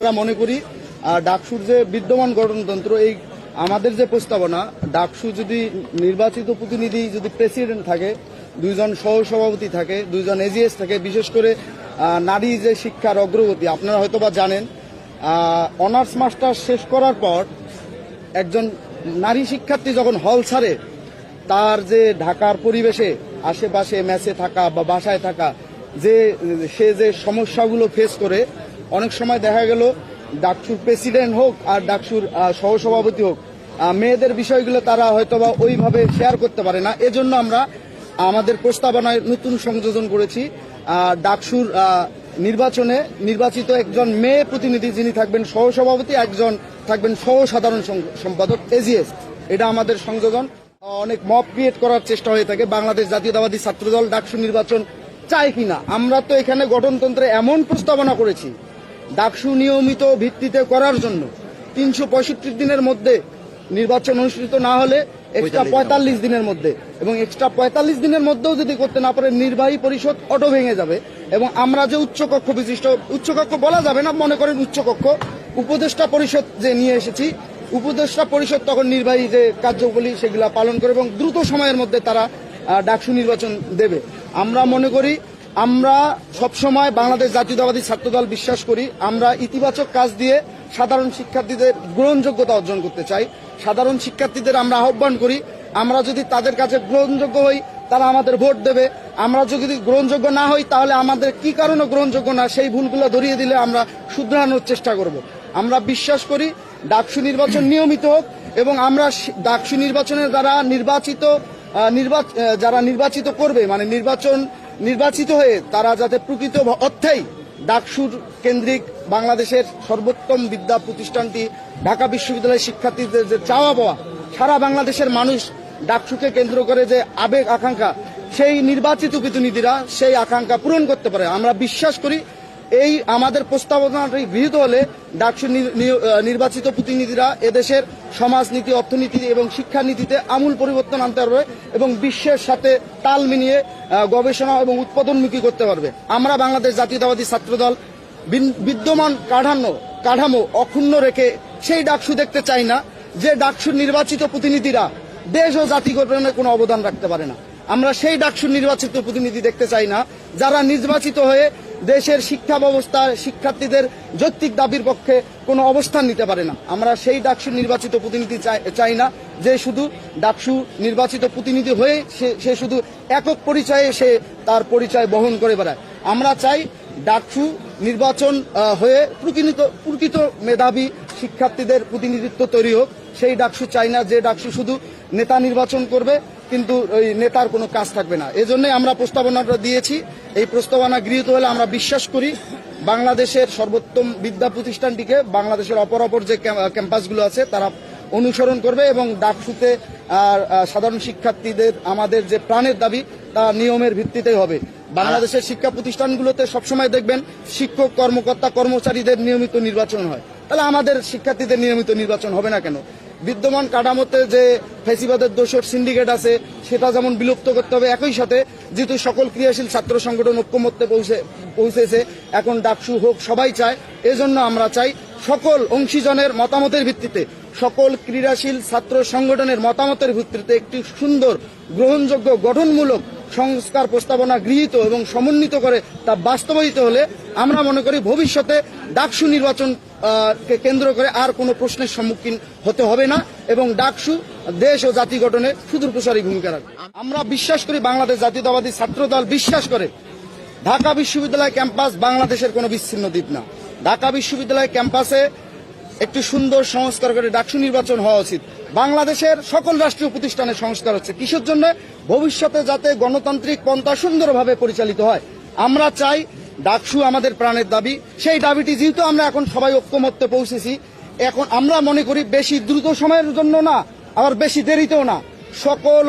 আমরা মনে করি ডাকসুর যে বিদ্যমান গঠনতন্ত্র এই আমাদের যে প্রস্তাবনা, ডাকসু যদি নির্বাচিত প্রতিনিধি যদি প্রেসিডেন্ট থাকে, দুইজন সহসভাপতি থাকে, দুইজন এজিএস থাকে, বিশেষ করে নারী যে শিক্ষার অগ্রগতি, আপনারা হয়তোবা জানেন অনার্স মাস্টার শেষ করার পর একজন নারী শিক্ষার্থী যখন হল ছাড়ে, তার যে ঢাকার পরিবেশে, আশেপাশে মেসে থাকা বা বাসায় থাকা, যে, সে যে সমস্যাগুলো ফেস করে অনেক সময় দেখা গেল ডাকসুর প্রেসিডেন্ট হোক আর ডাকসুর সহসভাপতি হোক। মেয়েদের বিষয়গুলো তারা হয়তোবা ওইভাবে শেয়ার করতে পারে না। এজন্য আমরা আমাদের প্রস্তাবনায় নতুন সংযোজন করেছি। ডাকসুর নির্বাচনে নির্বাচিত একজন মেয়ে প্রতিনিধি যিনি থাকবেন সহসভাপতি, একজন থাকবেন সহ সাধারণ সম্পাদক এজিএস এটা আমাদের সংযোজন। অনেক মব ক্রিয়েট করার চেষ্টা হয়ে থাকে। বাংলাদেশ জাতীয়তাবাদী ছাত্রদল ডাকসু নির্বাচন চায় কিনা? আমরা তো এখানে গঠনতন্ত্রে এমন প্রস্তাবনা করেছি ডাকসু নিয়মিত ভিত্তিতে করার জন্য তিনশো পঁয়ষট্টি দিনের মধ্যে নির্বাচন অনুষ্ঠিত না হলে এক্সট্রা পঁয়তাল্লিশ দিনের মধ্যে। এবং এক্সট্রা পঁয়তাল্লিশ দিনের মধ্যেও যদি করতে না পারে নির্বাহী পরিষদ অটো ভেঙে যাবে এবং আমরা যে উচ্চকক্ষ বিশিষ্ট উচ্চকক্ষ বলা যাবে না মনে করেন উচ্চকক্ষ উপদেষ্টা পরিষদ যে নিয়ে এসেছি উপদেষ্টা পরিষদ তখন নির্বাহী যে কার্যবলী সেগুলো পালন করে এবং দ্রুত সময়ের মধ্যে তারা ডাকসু নির্বাচন দেবে। আমরা মনে করি আমরা সবসময় বাংলাদেশ জাতীয়তাবাদী ছাত্রদল বিশ্বাস করি। আমরা ইতিবাচক কাজ দিয়ে সাধারণ শিক্ষার্থীদের গ্রহণযোগ্যতা অর্জন করতে চাই। সাধারণ শিক্ষার্থীদের আমরা আহ্বান করি, আমরা যদি তাদের কাছে গ্রহণযোগ্য হই, তারা আমাদের ভোট দেবে। আমরা যদি গ্রহণযোগ্য না হই, তাহলে আমাদের কি কারণে গ্রহণযোগ্য না, সেই ভুলগুলো ধরিয়ে দিলে আমরা শুধরানোর চেষ্টা করব। আমরা বিশ্বাস করি, ডাকসু নির্বাচন নিয়মিত হোক এবং আমরা ডাকসু নির্বাচনের দ্বারা নির্বাচিত নির্বাচ- যারা নির্বাচিত করবে মানে নির্বাচন নির্বাচিত হয়ে তারা যাতে প্রকৃত অর্থেই ডাকসুর কেন্দ্রিক বাংলাদেশের সর্বোত্তম বিদ্যা প্রতিষ্ঠানটি ঢাকা বিশ্ববিদ্যালয়ের শিক্ষার্থীদের যে চাওয়া পাওয়া, সারা বাংলাদেশের মানুষ ডাকসুকে কেন্দ্র করে যে আবেগ, আকাঙ্ক্ষা, সেই নির্বাচিত প্রতিনিধিরা সেই আকাঙ্ক্ষা পূরণ করতে পারে। আমরা বিশ্বাস করি এই আমাদের প্রস্তাবনাটি গৃহীত হলে ডাকসু নির্বাচিত প্রতিনিধিরা এদেশের সমাজনীতি, অর্থনীতি এবং শিক্ষানীতিতে আমূল পরিবর্তন আনতে পারবে এবং বিশ্বের সাথে তাল মিলিয়ে গবেষণা এবং উৎপাদনমুখী করতে পারবে। আমরা বাংলাদেশ জাতীয়তাবাদী ছাত্রদল বিদ্যমান কাঠামো কাঠামো অক্ষুণ্ণ রেখে সেই ডাকসু দেখতে চাই না, যে ডাকসুর নির্বাচিত প্রতিনিধিরা দেশ ও জাতি গঠনে কোনো অবদান রাখতে পারে না। আমরা সেই ডাকসুর নির্বাচিত প্রতিনিধি দেখতে চাই না, যারা নির্বাচিত হয়ে দেশের শিক্ষা ব্যবস্থা, শিক্ষার্থীদের যৌক্তিক দাবির পক্ষে কোনো অবস্থান নিতে পারে না। আমরা সেই ডাকসু নির্বাচিত প্রতিনিধি চাই- না। যে শুধু ডাকসু নির্বাচিত প্রতিনিধি হয়ে সে শুধু একক পরিচয়ে সে তার পরিচয় বহন করে বেড়ায়। আমরা চাই ডাকসু নির্বাচন হয়ে প্রকৃত প্রকৃত মেধাবী শিক্ষার্থীদের প্রতিনিধিত্ব তৈরি হোক। সেই ডাকসু চাই না যে ডাকসু শুধু নেতা নির্বাচন করবে কিন্তু ওই নেতার কোনো কাজ থাকবে না। এজন্য আমরা প্রস্তাবনাটা দিয়েছি। এই প্রস্তাবনা গৃহীত হলে আমরা বিশ্বাস করি বাংলাদেশের সর্বোত্তম বিদ্যা প্রতিষ্ঠানটিকে, বাংলাদেশের অপর অপর যে ক্যাম্পাসগুলো আছে, তারা অনুসরণ করবে এবং ডাকসুতে আর সাধারণ শিক্ষার্থীদের, আমাদের যে প্রাণের দাবি, তা নিয়মের ভিত্তিতেই হবে। বাংলাদেশের শিক্ষা প্রতিষ্ঠানগুলোতে সবসময় দেখবেন শিক্ষক, কর্মকর্তা, কর্মচারীদের নিয়মিত নির্বাচন হয়। তাহলে আমাদের শিক্ষার্থীদের নিয়মিত নির্বাচন হবে না কেন? বিদ্যমান কাঠামোতে যে ফেসিবাদের দোষর সিন্ডিকেট আছে, সেটা যেমন বিলুপ্ত করতে হবে, একই সাথে যেহেতু সকল ক্রিয়াশীল ছাত্র সংগঠন ঐক্যমত্যে পৌঁছে, পৌঁছেছে, এখন ডাকসু হোক, সবাই চায়, এজন্য আমরা চাই সকল অংশীজনের মতামতের ভিত্তিতে, সকল ক্রীড়াশীল ছাত্র সংগঠনের মতামতের ভিত্তিতে একটি সুন্দর, গ্রহণযোগ্য, গঠনমূলক সংস্কার প্রস্তাবনা গৃহীত এবং সমন্বিত করে তা বাস্তবায়িত হলে আমরা মনে করি ভবিষ্যতে ডাকসু নির্বাচন কে কেন্দ্র করে আর কোনো প্রশ্নের সম্মুখীন হতে হবে না এবং ডাকসু দেশ ও জাতি গঠনে সুদূর প্রসারী ভূমিকা রাখবে। আমরা বিশ্বাস করি বাংলাদেশ জাতীয়তাবাদী ছাত্রদল বিশ্বাস করে, ঢাকা বিশ্ববিদ্যালয় ক্যাম্পাস বাংলাদেশের কোনো বিচ্ছিন্ন দ্বীপ না। ঢাকা বিশ্ববিদ্যালয় ক্যাম্পাসে একটি সুন্দর সংস্কার করে ডাকসু নির্বাচন হওয়া উচিত। বাংলাদেশের সকল রাষ্ট্রীয় প্রতিষ্ঠানের সংস্কার হচ্ছে। কিসের জন্য? ভবিষ্যতে যাতে গণতান্ত্রিক পন্থা সুন্দরভাবে পরিচালিত হয়। আমরা চাই ডাকসু আমাদের প্রাণের দাবি। সেই দাবিটি যেহেতু আমরা এখন সবাই ঐক্যমত্যে পৌঁছেছি, এখন আমরা মনে করি বেশি দ্রুত সময়ের জন্য না, আবার বেশি দেরিতেও না। সকল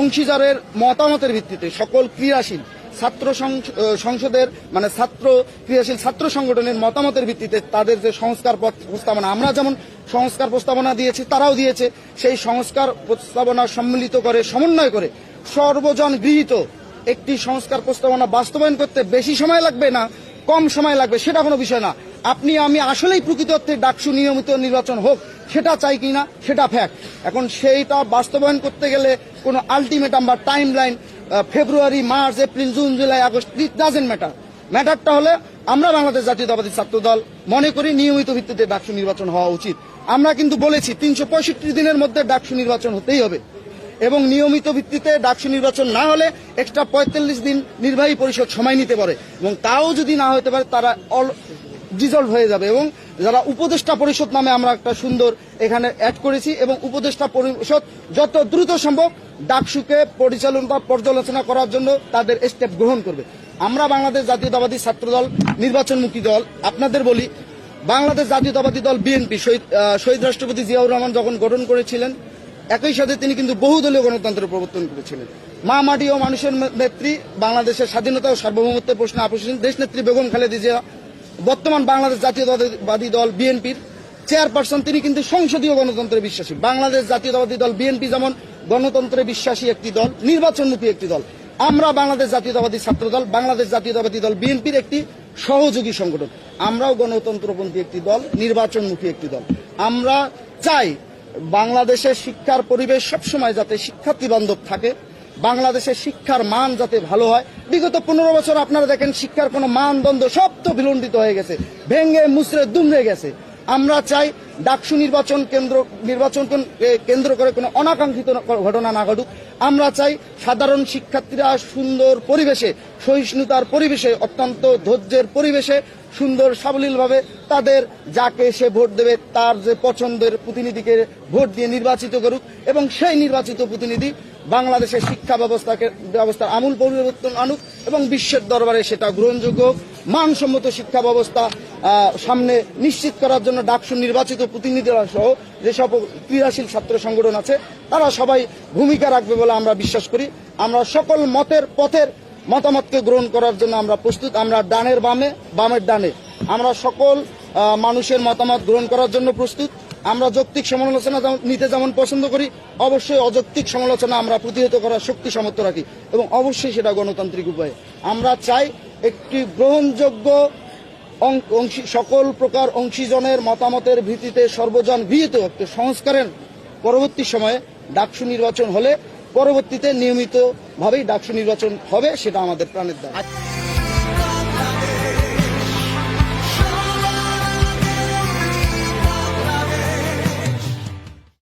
অংশীদারের মতামতের ভিত্তিতে সকল ক্রিয়াশীল। ছাত্র সংস- সংসদের মানে ছাত্র ক্রিয়াশীল ছাত্র সংগঠনের মতামতের ভিত্তিতে তাদের যে সংস্কার প্রস্তাবনা, আমরা যেমন সংস্কার প্রস্তাবনা দিয়েছি, তারাও দিয়েছে, সেই সংস্কার প্রস্তাবনা সম্মিলিত করে, সমন্বয় করে সর্বজন গৃহীত একটি সংস্কার প্রস্তাবনা বাস্তবায়ন করতে বেশি সময় লাগবে না, কম সময় লাগবে, সেটা কোনো বিষয় না। আপনি, আমি আসলেই প্রকৃত অর্থে ডাকসু নিয়মিত নির্বাচন হোক, সেটা চাই কিনা, সেটা ফ্যাক্ট এখন সেইটা বাস্তবায়ন করতে গেলে কোনো আলটিমেটাম বা timeline February, March, April, June, July, August, it doesn't matter. ম্যাটারটা হলে আমরা বাংলাদেশ জাতীয়তাবাদী ছাত্র দল মনে করি নিয়মিত ভিত্তিতে ডাকসু নির্বাচন হওয়া উচিত। আমরা কিন্তু বলেছি তিনশো পঁয়ষট্টি দিনের মধ্যে ডাকসু নির্বাচন হতেই হবে। এবং নিয়মিত ভিত্তিতে ডাকসু নির্বাচন না হলে এক্সট্রা পঁয়তাল্লিশ দিন নির্বাহী পরিষদ সময় নিতে পারে। এবং তাও যদি না হতে পারে, তারা ডিজলভ হয়ে যাবে এবং যারা উপদেষ্টা পরিষদ নামে আমরা একটা সুন্দর এখানে অ্যাড করেছি এবং উপদেষ্টা পরিষদ যত দ্রুত সম্ভব ডাকসুকে পরিচালনা বা পর্যালোচনা করার জন্য তাদের স্টেপ গ্রহণ করবে। আমরা বাংলাদেশ জাতীয়তাবাদী ছাত্রদল, নির্বাচনমুখী দল, আপনাদের বলি, বাংলাদেশ জাতীয়তাবাদী দল বিএনপি শহীদ রাষ্ট্রপতি জিয়াউর রহমান যখন গঠন করেছিলেন, একই সাথে তিনি কিন্তু বহুদলীয় গণতন্ত্রের প্রবর্তন করেছিলেন। মা, মাটি ও মানুষের নেত্রী বাংলাদেশের স্বাধীনতা ও সার্বভৌমত্বের প্রশ্নে আপোষহীন দেশ নেত্রী বেগম খালেদা জিয়া বর্তমান বাংলাদেশ জাতীয়তাবাদী দল বিএনপির চেয়ারপারসন, তিনি কিন্তু সংসদীয় গণতন্ত্রে বিশ্বাসী। বাংলাদেশ জাতীয়তাবাদী দল বিএনপি যেমন গণতন্ত্রে বিশ্বাসী একটি দল, নির্বাচনমুখী একটি দল। আমরা বাংলাদেশ জাতীয়তাবাদী ছাত্র দল বাংলাদেশ জাতীয়তাবাদী দল বিএনপির একটি সহযোগী সংগঠন। আমরাও গণতন্ত্রপন্থী একটি দল, নির্বাচনমুখী একটি দল। আমরা চাই বাংলাদেশের শিক্ষার পরিবেশ সবসময় যাতে শিক্ষার্থী বান্ধব থাকে। বাংলাদেশের শিক্ষার মান যাতে ভালো হয়, বিগত পনেরো বছর আপনারা দেখেন শিক্ষার কোনো মানদণ্ড সব তো বিলণ্ডিত হয়ে গেছে ভেঙ্গে মুসরে দুমড়ে গেছে। আমরা চাই ডাকসু নির্বাচন কেন্দ্র নির্বাচন কেন্দ্র করে কোনো অনাকাঙ্ক্ষিত ঘটনা না ঘটুক। আমরা চাই সাধারণ শিক্ষার্থীরা সুন্দর পরিবেশে, সহিষ্ণুতার পরিবেশে, অত্যন্ত ধৈর্যের পরিবেশে সুন্দর সাবলীলভাবে তাদের যাকে সে ভোট দেবে, তার যে পছন্দের প্রতিনিধিকে ভোট দিয়ে নির্বাচিত করুক এবং সেই নির্বাচিত প্রতিনিধি বাংলাদেশের শিক্ষা ব্যবস্থাকে ব্যবস্থার আমূল পরিবর্তন আনুক এবং বিশ্বের দরবারে সেটা গ্রহণযোগ্য। মানসম্মত শিক্ষা ব্যবস্থা সামনে নিশ্চিত করার জন্য ডাকসু নির্বাচিত প্রতিনিধিরা সহ যেসব ক্রিয়াশীল ছাত্র সংগঠন আছে, তারা সবাই ভূমিকা রাখবে বলে আমরা বিশ্বাস করি। আমরা সকল মতের পথের মতামতকে গ্রহণ করার জন্য আমরা প্রস্তুত। আমরা ডানের বামে, বামের ডানে। আমরা সকল মানুষের মতামত গ্রহণ করার জন্য প্রস্তুত। আমরা যৌক্তিক সমালোচনা নিতে যেমন পছন্দ করি, অবশ্যই অযৌক্তিক সমালোচনা আমরা প্রতিহত করার শক্তি সামর্থ্য রাখি এবং অবশ্যই সেটা গণতান্ত্রিক উপায়ে। আমরা চাই একটি গ্রহণযোগ্য সকল প্রকার অংশীজনের মতামতের ভিত্তিতে সর্বজন গৃহীত একটি সংস্কারের পরবর্তী সময়ে ডাকসু নির্বাচন হলে পরবর্তীতে নিয়মিতভাবেই ডাকসু নির্বাচন হবে, সেটা আমাদের প্রাণের দাবি।